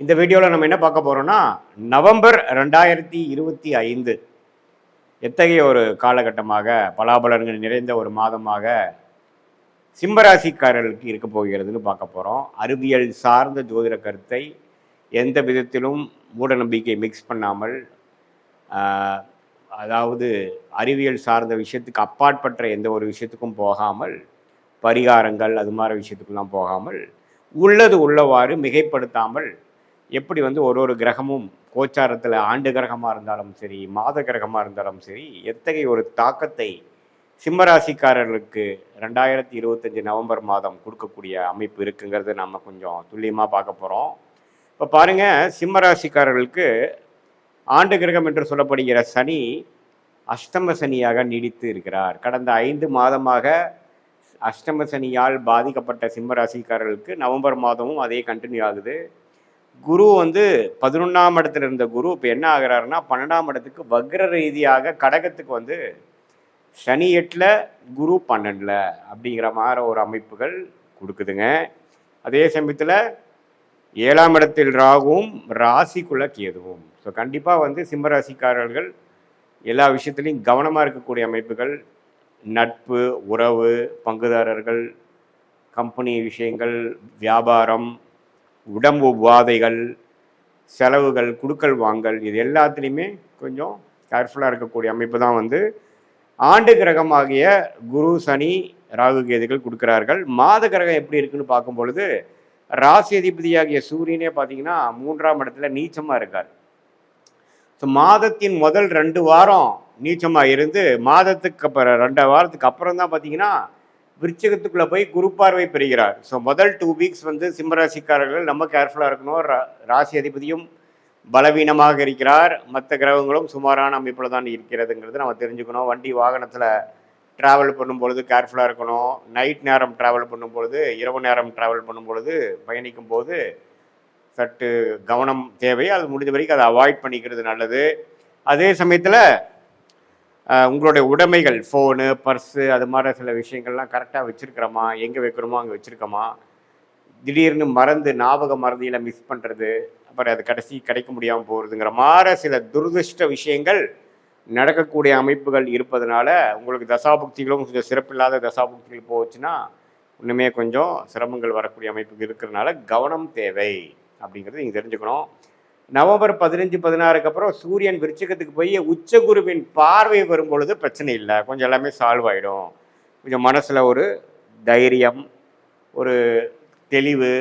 இந்த வீடியோவில் நம்ம என்ன பார்க்க போகிறோம்னா நவம்பர் ரெண்டாயிரத்தி இருபத்தி ஐந்து. எத்தகைய ஒரு காலகட்டமாக பலாபலன்கள் நிறைந்த ஒரு மாதமாக சிம்மராசிக்காரர்களுக்கு இருக்க போகிறதுன்னு பார்க்க போகிறோம் அறிவியல் சார்ந்த ஜோதிட கருத்தை எந்த விதத்திலும் மூடநம்பிக்கை மிக்ஸ் பண்ணாமல் அதாவது அறிவியல் சார்ந்த விஷயத்துக்கு அப்பாற்பட்ட எந்த ஒரு விஷயத்துக்கும் போகாமல் பரிகாரங்கள் அது மாதிரி விஷயத்துக்கெல்லாம் போகாமல் உள்ளது உள்ளவாறு மிகைப்படுத்தாமல் எப்படி வந்து ஒரு ஒரு கிரகமும் கோச்சாரத்தில் ஆண்டு கிரகமாக இருந்தாலும் சரி மாத கிரகமாக இருந்தாலும் சரி எத்தகைய ஒரு தாக்கத்தை சிம்மராசிக்காரர்களுக்கு ரெண்டாயிரத்தி இருபத்தஞ்சி நவம்பர் மாதம் கொடுக்கக்கூடிய அமைப்பு இருக்குங்கிறது நம்ம கொஞ்சம் துல்லியமாக பார்க்க போகிறோம் இப்போ பாருங்கள் சிம்மராசிக்காரர்களுக்கு ஆண்டு கிரகம் என்று சொல்லப்படுகிற சனி அஷ்டம சனியாக நீடித்து இருக்கிறார். கடந்த ஐந்து மாதமாக அஷ்டம சனியால் பாதிக்கப்பட்ட சிம்மராசிக்காரர்களுக்கு நவம்பர் மாதமும் அதே கண்டினியூ ஆகுது. குரு வந்து பதினொன்றாம் இடத்துல இருந்த குரு இப்போ என்ன ஆகுறாருன்னா பன்னெண்டாம் இடத்துக்கு வக்ர ரீதியாக கடகத்துக்கு வந்து சனி எட்டில் குரு பன்னெண்டில் அப்படிங்கிற மாதிரி ஒரு அமைப்புகள் கொடுக்குதுங்க. அதே சமயத்தில் ஏழாம் இடத்தில் ராகுவும் ராசிக்குள்ள கேதுவும். ஸோ கண்டிப்பாக வந்து சிம்ம ராசிக்காரர்கள் எல்லா விஷயத்துலையும் கவனமாக இருக்கக்கூடிய அமைப்புகள் நட்பு உறவு பங்குதாரர்கள் கம்பெனி விஷயங்கள் வியாபாரம் உடம்பு உபாதைகள் செலவுகள் குடுக்கல் வாங்கல் இது எல்லாத்துலேயுமே கொஞ்சம் கேர்ஃபுல்லாக இருக்கக்கூடிய அமைப்பு தான் வந்து. ஆண்டு கிரகமாகிய குரு சனி ராகு கேதுகள் கொடுக்கிறார்கள். மாத கிரகம் எப்படி இருக்குன்னு பார்க்கும் பொழுது ராசி அதிபதியாகிய சூரியனே பார்த்தீங்கன்னா மூன்றாம் இடத்துல நீச்சமாக இருக்கார். ஸோ மாதத்தின் முதல் ரெண்டு வாரம் நீச்சமாக இருந்து மாதத்துக்கு அப்புறம் ரெண்டு வாரத்துக்கு அப்புறம் தான் பார்த்தீங்கன்னா விருச்சிகத்துக்குள்ளே போய் குரு பார்வை பெறுகிறார். ஸோ முதல் டூ வீக்ஸ் வந்து சிம்மராசிக்காரர்கள் நம்ம கேர்ஃபுல்லாக இருக்கணும். ரா- ராசி அதிபதியும் பலவீனமாக இருக்கிறார். மற்ற கிரகங்களும் சுமாரான அமைப்பில் தான் இருக்கிறதுங்கிறது நம்ம தெரிஞ்சுக்கணும். வண்டி வாகனத்தில் ட்ராவல் பண்ணும்பொழுது கேர்ஃபுல்லாக இருக்கணும். நைட் நேரம் ட்ராவல் பண்ணும்பொழுது இரவு நேரம் ட்ராவல் பண்ணும்பொழுது பயணிக்கும் போது சற்று கவனம் தேவை. அது முடிஞ்ச வரைக்கும் அதை அவாய்ட் பண்ணிக்கிறது நல்லது. அதே சமயத்தில் உங்களுடைய உடைமைகள் ஃபோனு பர்ஸு அது மாதிரி சில விஷயங்கள்லாம் கரெக்டாக வச்சுருக்கிறோமா? எங்கே வைக்கிறோமோ அங்கே வச்சுருக்கோமா? திடீர்னு மறந்து ஞாபக மறதியில் மிஸ் பண்ணுறது அப்புறம் அது கடைசி கிடைக்க முடியாமல் போகிறதுங்கிற மாதிரி சில துரதிருஷ்ட விஷயங்கள் நடக்கக்கூடிய அமைப்புகள் இருப்பதனால உங்களுக்கு தசாபுக்திகளும் கொஞ்சம் சிறப்பில்லாத தசாபுக்திகள் போச்சுன்னா இன்னுமே கொஞ்சம் சிரமங்கள் வரக்கூடிய அமைப்புகள் இருக்கிறதுனால கவனம் தேவை அப்படிங்கிறது நீங்கள் தெரிஞ்சுக்கணும். நவம்பர் பதினஞ்சு பதினாறுக்கு அப்புறம் சூரியன் விருச்சிகத்துக்கு போய் உச்ச குருவின் பார்வை வரும் பொழுது பிரச்சனை இல்லை. கொஞ்சம் எல்லாமே சால்வ் ஆகிடும் கொஞ்சம் மனசில் ஒரு தைரியம் ஒரு தெளிவு.